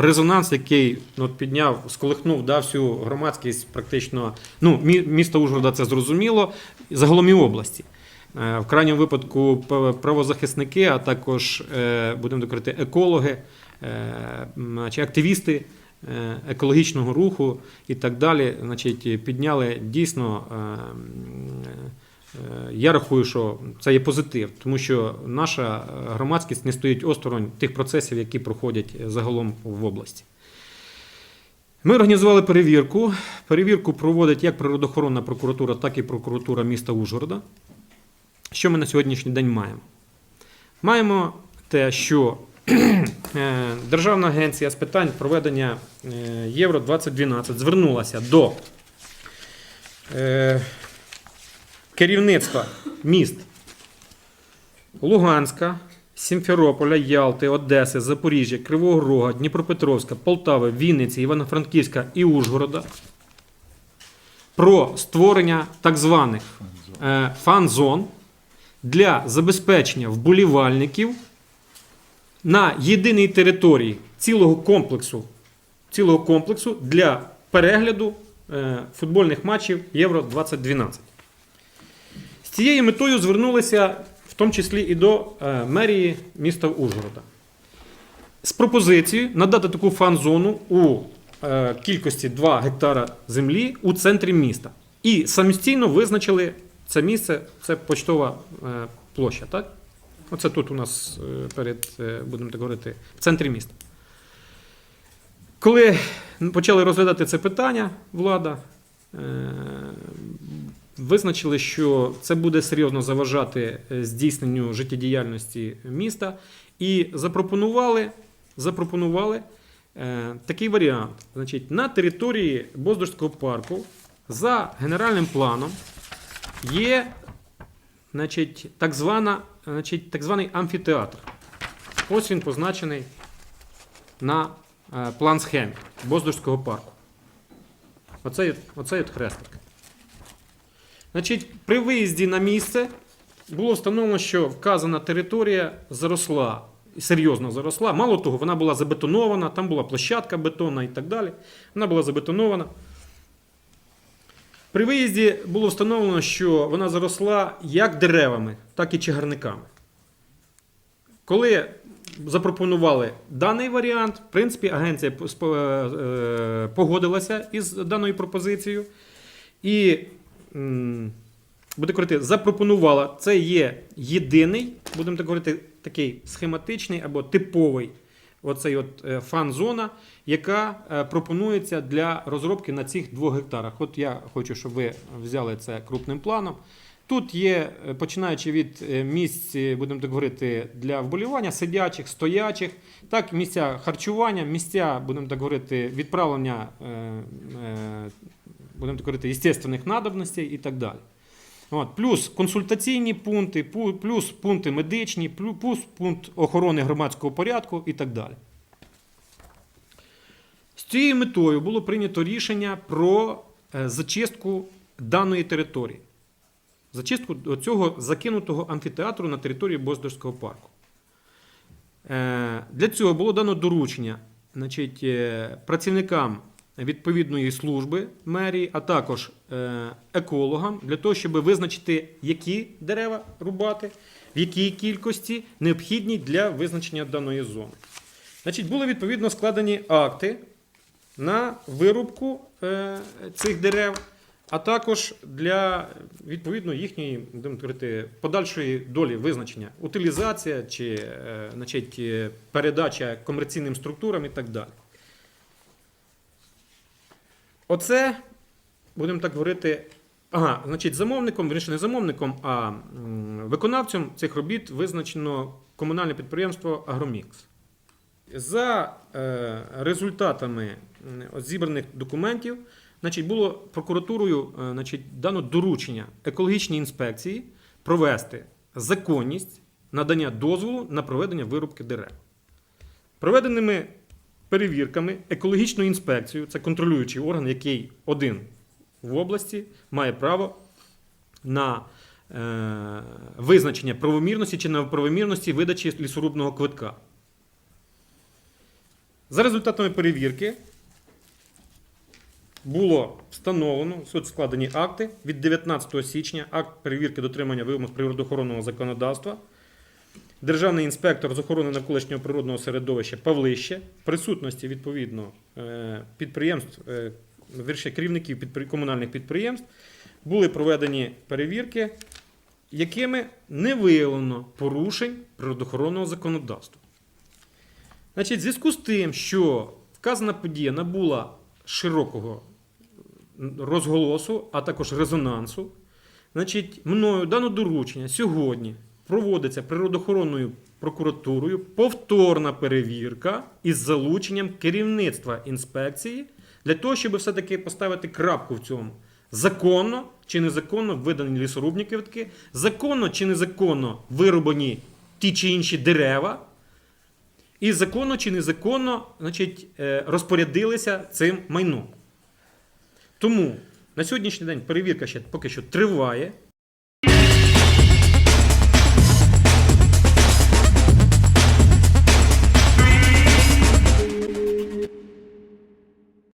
резонанс, який ну, підняв, сколихнув да, всю громадськість, практично ну, місто Ужгорода це зрозуміло, загалом і області. Е, В крайньому випадку правозахисники, а також е, будемо говорити екологи, е, чи активісти екологічного руху і так далі, значить, підняли дійсно. Е, е, Я рахую, що це є позитив, тому що наша е, громадськість не стоїть осторонь тих процесів, які проходять загалом в області. Ми організували перевірку. Перевірку проводить як природоохоронна прокуратура, так і прокуратура міста Ужгорода. Що ми на сьогоднішній день маємо? Маємо те, що е, Державна агенція з питань проведення е, Євро 2012 звернулася до е, керівництва міст. Луганська, Сімферополя, Ялти, Одеси, Запоріжжя, Кривого Рога, Дніпропетровська, Полтави, Вінниці, Івано-Франківська і Ужгорода про створення так званих е, фан-зон для забезпечення вболівальників на єдиній території цілого комплексу, цілого комплексу для перегляду е, футбольних матчів Євро 2012. Цією метою звернулися в тому числі і до е, мерії міста Ужгорода. З пропозицією надати таку фан-зону у е, кількості 2 гектара землі у центрі міста. І самостійно визначили це місце, це почтова е, площа. Так? Оце тут у нас перед, будемо так говорити, в центрі міста. Коли почали розглядати це питання, влада визначили, що це буде серйозно заважати е, здійсненню життєдіяльності міста, і запропонували, запропонували е, такий варіант. Значить, на території Боздорського парку за генеральним планом є значить, так, звана, значить, так званий амфітеатр. Ось він позначений на е, план схемі Боздорського парку. Оце, оце от хрестик. Значить, при виїзді на місце було встановлено, що вказана територія заросла, серйозно заросла. Мало того, вона була забетонована, там була площадка бетонна і так далі. Вона була забетонована. При виїзді було встановлено, що вона заросла як деревами, так і чагарниками. Коли запропонували даний варіант, в принципі, агенція е, погодилася із даною пропозицією. І буде говорити, запропонувала. Це є єдиний, будемо так говорити, такий схематичний або типовий оцей от е, фан-зона, яка е, пропонується для розробки на цих двох гектарах. От я хочу, щоб ви взяли це крупним планом. Тут є, е, починаючи від місць, будемо так говорити, для вболівання, сидячих, стоячих, так, місця харчування, місця, будемо так говорити, відправлення, е, е, будемо так говорити, естественних надобностей і так далі. От, плюс консультаційні пункти, плюс пункти медичні, плюс пункт охорони громадського порядку і так далі. З цією метою було прийнято рішення про е, зачистку даної території. Зачистку цього закинутого амфітеатру на території Боздорського парку. Е, Для цього було дано доручення значить, е, працівникам відповідної служби мерії, а також е, екологам, для того, щоб визначити, які дерева рубати, в якій кількості необхідні для визначення даної зони. Значить, були відповідно складені акти на вирубку е, цих дерев, а також для відповідно їхньої говорити, подальшої долі визначення, утилізація чи е, значить, передача комерційним структурам і так далі. Оце, будемо так говорити, ага, значить, замовником, вірніше не замовником, а виконавцем цих робіт визначено комунальне підприємство Агромікс. За е, результатами зібраних документів, значить, було прокуратурою е, значить, дано доручення екологічній інспекції провести законність надання дозволу на проведення вирубки дерев. Проведеними перевірками екологічною інспекцією, це контролюючий орган, який один в області має право на е, визначення правомірності чи неправомірності видачі лісорубного квитка. За результатами перевірки було встановлено суд складені акти від 19 січня, акт перевірки дотримання вимог природоохоронного законодавства. Державний інспектор з охорони навколишнього природного середовища Павлище в присутності відповідно е, підприємств, е, вірніше, керівників комунальних підприємств були проведені перевірки, якими не виявлено порушень природоохоронного законодавства. Значить, в зв'язку з тим, що вказана подія набула широкого розголосу, а також резонансу, значить, мною дано доручення сьогодні проводиться природоохоронною прокуратурою повторна перевірка із залученням керівництва інспекції для того, щоб все-таки поставити крапку в цьому. Законно чи незаконно видані лісорубні квитки, законно чи незаконно вирубані ті чи інші дерева, і законно чи незаконно значить, е, розпорядилися цим майном. Тому на сьогоднішній день перевірка ще поки що триває.